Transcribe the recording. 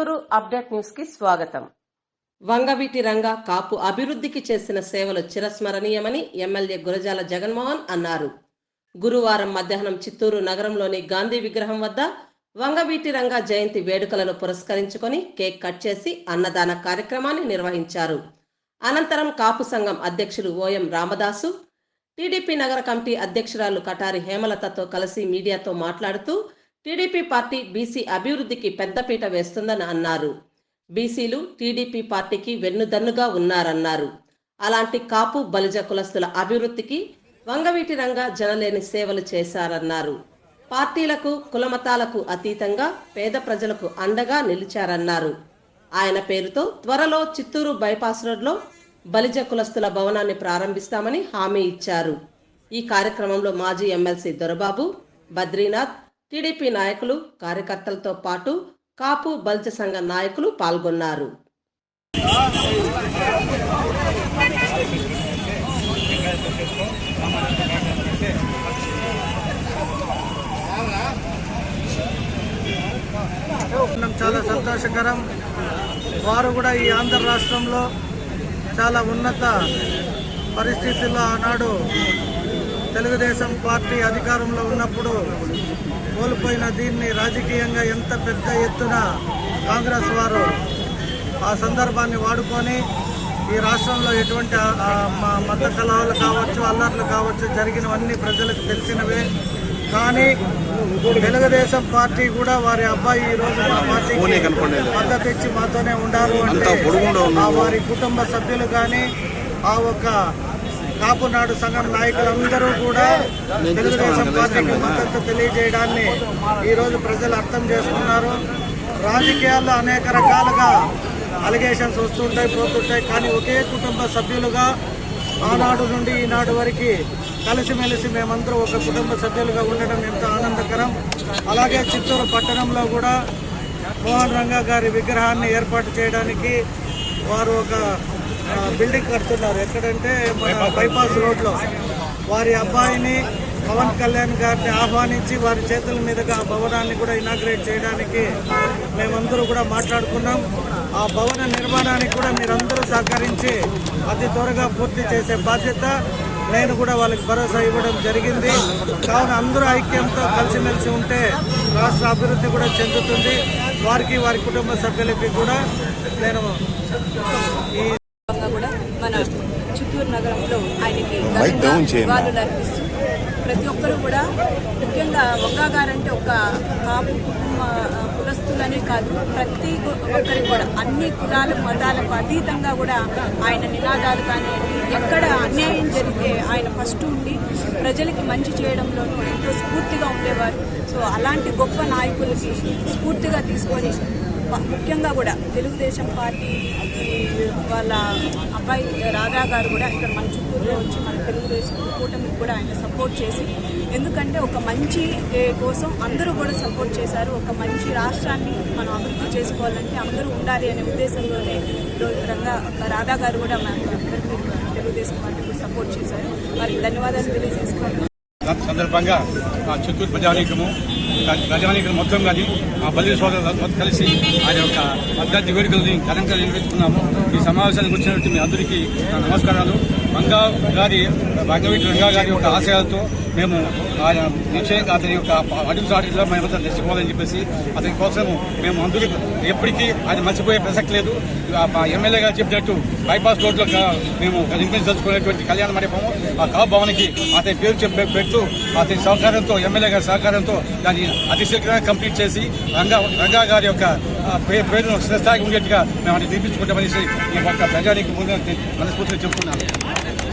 Chittoor update న్యూస్కి స్వాగతం. వంగవీటి రంగ కాపు అభివృద్ధికి చేసిన సేవలు చిరస్మరణీయమని ఎమ్మెల్యే గురజాల జగన్మోహన్ అన్నారు. గురువారం మధ్యాహ్నం చిత్తూరు నగరంలోని గాంధీ విగ్రహం వద్ద వంగవీటి రంగ జయంతి వేడుకలను పురస్కరించుకొని కేక్ కట్ చేసి అన్నదాన కార్యక్రమాన్ని నిర్వహించారు. అనంతరం కాపు సంఘం అధ్యక్షులు ఓఎం రామదాసు టీడీపీ నగర కమిటీ అధ్యక్షురాలు కటారి హేమలతతో కలిసి మీడియాతో మాట్లాడుతూ టీడీపీ పార్టీ బీసీ అభివృద్ధికి పెద్దపీట వేస్తుందని అన్నారు. బీసీలు టీడీపీ పార్టీకి వెన్నుదన్నుగా ఉన్నారన్నారు. అలాంటి కాపు బలిజ కులస్తుల అభివృద్ధికి వంగవీటి రంగా జనలేని సేవలు చేశారన్నారు. పార్టీలకు కులమతాలకు అతీతంగా పేద ప్రజలకు అండగా నిలిచారన్నారు. ఆయన పేరుతో త్వరలో చిత్తూరు బైపాస్ రోడ్లో బలిజ కులస్తుల భవనాన్ని ప్రారంభిస్తామని హామీ ఇచ్చారు. ఈ కార్యక్రమంలో మాజీ ఎమ్మెల్సీ దొరబాబు బద్రీనాథ్ టీడీపీ నాయకులు కార్యకర్తలతో పాటు కాపు బల్చ సంఘ నాయకులు పాల్గొన్నారు. చాలా సంతోషకరం. వారు కూడా ఈ ఆంధ్ర రాష్ట్రంలో చాలా ఉన్నత పరిస్థితుల్లో ఆనాడు తెలుగుదేశం పార్టీ అధికారంలో ఉన్నప్పుడు కోల్పోయిన దీన్ని రాజకీయంగా ఎంత పెద్ద ఎత్తున కాంగ్రెస్ వారు ఆ సందర్భాన్ని వాడుకొని ఈ రాష్ట్రంలో ఎటువంటి మత కలహాలు కావచ్చు అల్లర్లు కావచ్చు జరిగినవన్నీ ప్రజలకు తెలిసినవే. కానీ తెలుగుదేశం పార్టీ కూడా వారి అబ్బాయి ఈ రోజు మా పార్టీకి మద్దతు ఇచ్చి మాతోనే ఉండారు అంటే వారి కుటుంబ సభ్యులు కానీ ఆ ఒక్క కాపునాడు సంఘం నాయకులందరూ కూడా తెలుగుదేశం పార్టీకి మద్దతు తెలియజేయడాన్ని ఈరోజు ప్రజలు అర్థం చేసుకున్నారు. రాజకీయాల్లో అనేక రకాలుగా అలిగేషన్స్ వస్తుంటాయి పోతుంటాయి. కానీ ఒకే కుటుంబ సభ్యులుగా ఆనాడు నుండి ఈనాడు వరకు కలిసిమెలిసి మేమందరూ ఒక కుటుంబ సభ్యులుగా ఉండడం ఎంతో ఆనందకరం. అలాగే చిత్తూరు పట్టణంలో కూడా మోహన్ రంగా గారి విగ్రహాన్ని ఏర్పాటు చేయడానికి వారు ఒక బిల్డింగ్ కడుతున్నారు. ఎక్కడంటే మన బైపాస్ రోడ్లో. వారి అబ్బాయిని పవన్ కళ్యాణ్ గారిని ఆహ్వానించి వారి చేతుల మీదుగా ఆ భవనాన్ని కూడా ఇనాగ్రేట్ చేయడానికి మేమందరూ కూడా మాట్లాడుకున్నాం. ఆ భవన నిర్మాణానికి కూడా మీరందరూ సహకరించి అతి త్వరగా పూర్తి చేసే బాధ్యత నేను కూడా వాళ్ళకి భరోసా ఇవ్వడం జరిగింది. కావున అందరూ ఐక్యంతో కలిసిమెలిసి ఉంటే రాష్ట్ర అభివృద్ధి కూడా చెందుతుంది. వారికి వారి కుటుంబ సభ్యులకి కూడా నేను ఈ సందర్భంగా కూడా మన చిత్తూరు నగరంలో ఆయనకి మైక్ డౌన్ చేయండి. ప్రతి ఒక్కరూ కూడా ముఖ్యంగా వంగా గారంటే ఒక కాపు కుటుంబ కులస్తులనే కాదు ప్రతి ఒక్కరికి కూడా అన్ని కులాలు మతాలకు అతీతంగా కూడా ఆయన నినాదాలు కానివ్వండి ఎక్కడ అన్యాయం జరిగితే ఆయన ఫస్ట్ ఉండి ప్రజలకి మంచి చేయడంలోనూ ఎంతో స్ఫూర్తిగా ఉండేవారు సో అలాంటి గొప్ప నాయకులకి స్ఫూర్తిగా తీసుకొని ముఖ్యంగా కూడా తెలుగుదేశం పార్టీ వాళ్ళ అబ్బాయి రాధా గారు కూడా ఇక్కడ మన చుట్టూరులో వచ్చి మన తెలుగుదేశం కూటమికి కూడా ఆయన సపోర్ట్ చేసి ఎందుకంటే ఒక మంచి కోసం అందరూ కూడా సపోర్ట్ చేశారు. ఒక మంచి రాష్ట్రాన్ని మనం అభివృద్ధి చేసుకోవాలంటే అందరూ ఉండాలి అనే ఉద్దేశంలోనే ఈరోజు రంగా రాధా గారు కూడా మనకు తెలుగుదేశం పార్టీకి సపోర్ట్ చేశారు. వారికి ధన్యవాదాలు తెలియజేసుకోవాలి సందర్భంగా చిత్తూరు ప్రజానీకము ప్రజానీకం మొత్తం కానీ మా బల్లి సోదరులు కలిసి ఆయన యొక్క అభ్యర్థి వేడుకలని ఘనంగా నిర్వహించుకున్నాము. ఈ సమావేశానికి వచ్చినటువంటి మీ అందరికీ నమస్కారాలు. రంగా గారి రంగవీటి రంగా గారి యొక్క ఆశయాలతో మేము ఆయన నిశ్చయంగా అతని యొక్క అడుగు సాటిలో మేమంతా తెచ్చిపోవాలని చెప్పేసి అతని కోసం మేము అందరూ ఎప్పటికీ ఆయన మర్చిపోయే ప్రసక్తి లేదు. మా ఎమ్మెల్యే గారు చెప్పినట్టు బైపాస్ రోడ్లో మేము మేము నిర్మించదలుచుకునేటువంటి కళ్యాణ మండపము ఆ కావు అతని పేరు చెప్పి పెడుతూ అతని సహకారంతో ఎమ్మెల్యే గారి సహకారంతో దాన్ని అతిశీఘ్రంగా కంప్లీట్ చేసి రంగా రంగా గారి యొక్క పేరును స్థిరస్థాయికి ఉండేట్టుగా మేము అది నిర్మించుకుంటామనేసి ఈ యొక్క ప్రజానికి ముందు మనస్ఫూర్తిగా చెప్తున్నాను